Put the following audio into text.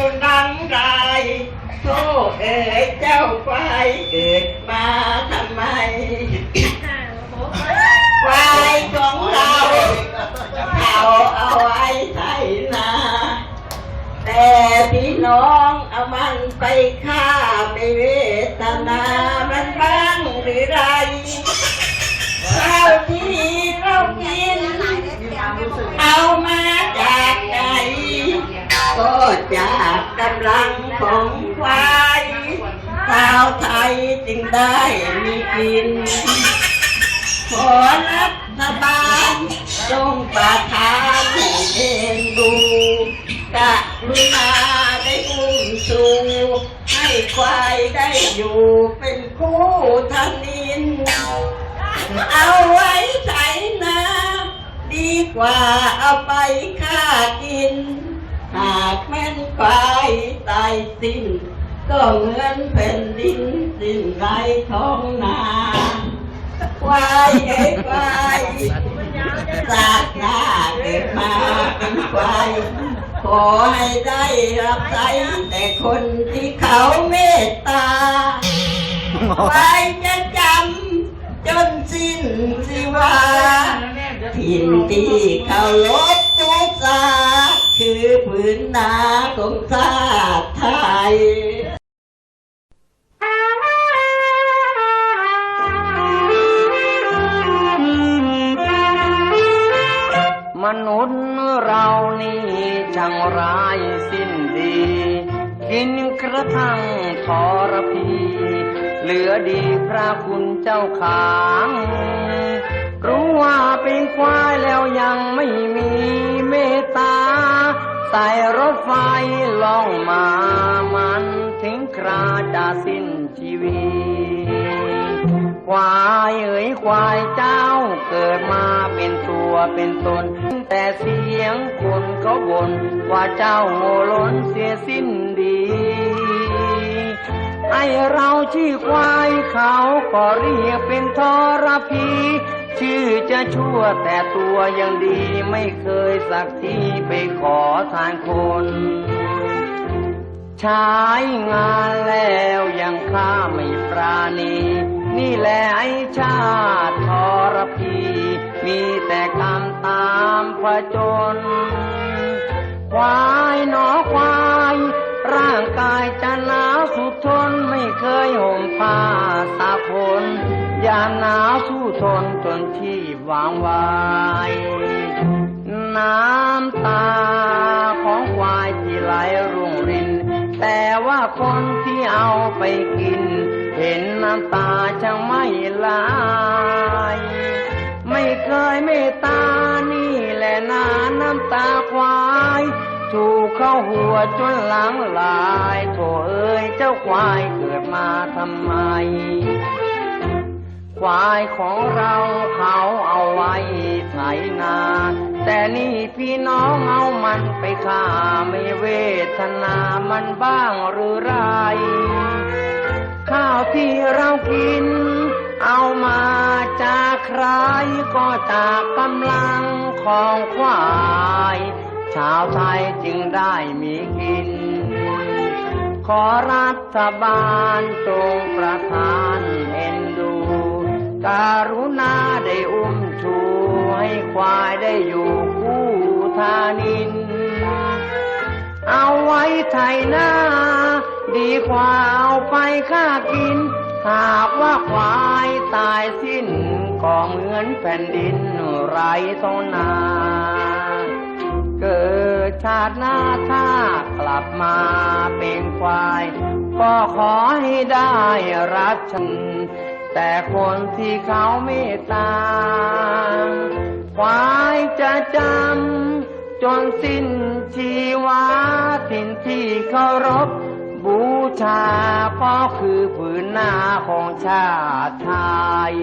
ำไรโทษเอ๋ยเจ้าควายเกิดมาทำไมควายของเราเขาเอาไว้ไถนา แต่พี่น้องเอามันไปฆ่าไปเวทนา มันบ้างหรือไรข้าวที่เรากิน เอามาจากไหน ก็ จากกำลังของควายชาวไทยจึงได้มีกิน ขอรัฐบาลจงประทานให้เอ็นดูกรุณาได้อุ้มชูให้ควายได้อยู่เป็นคู่ทนิน เอาไว้ใส่นาดีกว่าเอาไปฆ่ากิน หาก แม่นควาตายสิ้นก็เหมือนแผ่นดินสิ้นไรท้องนาควายเอ้ควายสาดหน้าเกิดมาเป็นควายขอให้ได้รับใช้แต่คนที่เขาเมตตาควายจะจำจนสิ้นชีวาถิ่นที่เขาลบทุกสาคือผืนนา ของชาไทยมนุษย์เรานี่ช่างร้ายสิ้นดี กินกระทั่งทรพี เหลือดีพระคุณเจ้าขางรู้ว่าเป็นควายแล้วยังไม่มีเมตตา ใส่รถไฟล่องมามันถึงคราจะสิ้นชีวิตควายเอ๋ยควายเจ้าเกิดมาเป็นตัวเป็นตน แต่เสียงคนเขาบ่นว่าเจ้าโง่ล้นเสียสิ้นดีไอเราชื่อควายเขาก็เรียกเป็นทรพี ชื่อจะชั่วแต่ตัวยังดีไม่เคยสักทีไปขอทานคนใช้งานแล้วยังข้าไม่ปราณี นี่แหละไอชาติทรพี มีแต่กรรมตามผจญควายหนอควาย ร่างกายจะหนา นไม่เคยห่มผ้าตากฝนยามหนาวสู้ทนจนที่วางไว้น้ำตาของควายที่ไหลรุ่งริน แต่ว่าคนที่เอาไปกิน เห็นน้ำตาจังไม่ไหลไม่เคยเมตตานี่แหละนาน้ำตา ถูกเข้าหัวจนหลังลายโถเอ้ยเจ้าควายเกิดมาทำไม ควายของเราเขาเอาไว้ไถนา แต่นี่พี่น้องเอามันไปฆ่าไม่เวทนามันบ้างหรือไร ข้าวที่เรากินเอามาจากใครก็จากกำลังของควาย ชาวไทยจึงได้มีกิน ขอรัฐบาลจงประทานเอ็นดู การุณาได้อุ้มชูให้ควายได้อยู่คู่ทานิน เอาไว้ไถหน้า ดีกว่าเอาไปฆ่ากิน หากว่าควายตายสิ้นก็เหมือนแผ่นดินไร้ท้องนา เกิดชาติหน้าถ้ากลับมาเป็นควาย ก็ขอให้ได้รักฉัน แต่คนที่เขาเมตตา ควายจะจำจนสิ้นชีวาสิ่งที่เคารพบูชาก็คือผืนหน้าของชาติไทย